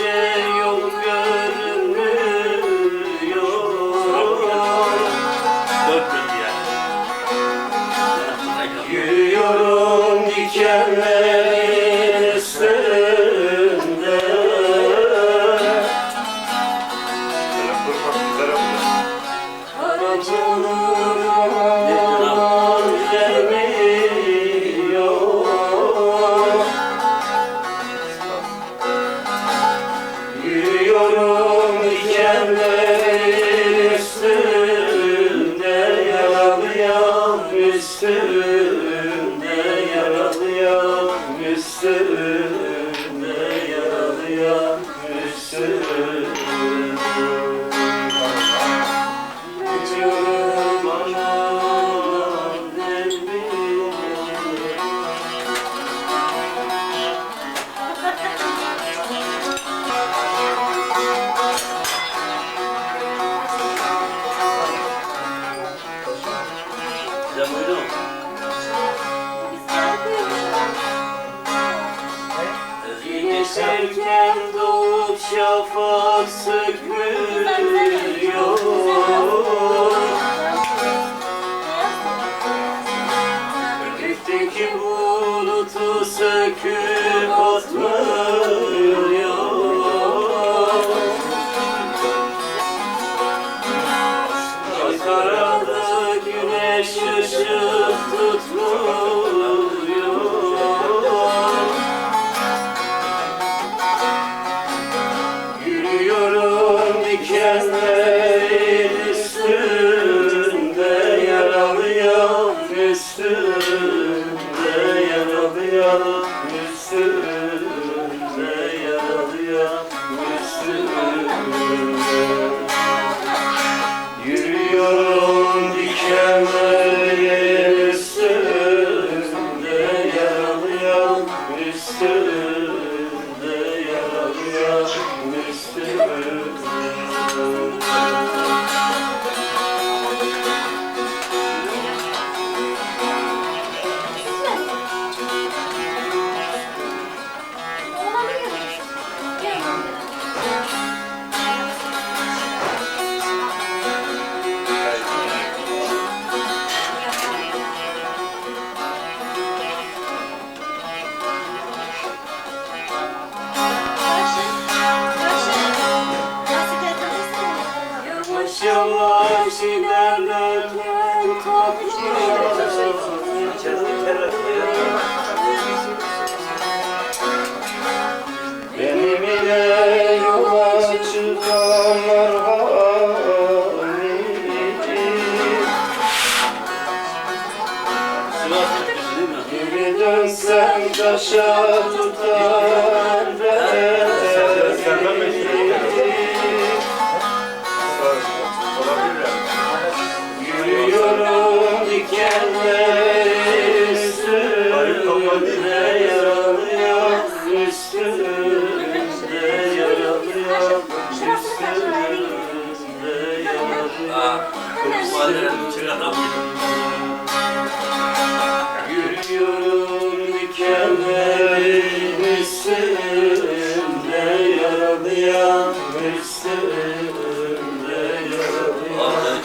gidince yol görünmüyor. Yürüyorum Yürüyorum dikenlerin Sen buyurun. Geçerken doğup şafak sökülüyor Gökteki bulutu söküp atmıyor Ankara'da güneş ışık Wśród to Yavaş yavaş ilerlerken Benim ile yola çıkanlar? Geri dönsem taşa tutar beni Yürüyorum Yaralıyam üstünde Yaralıyam Vallahi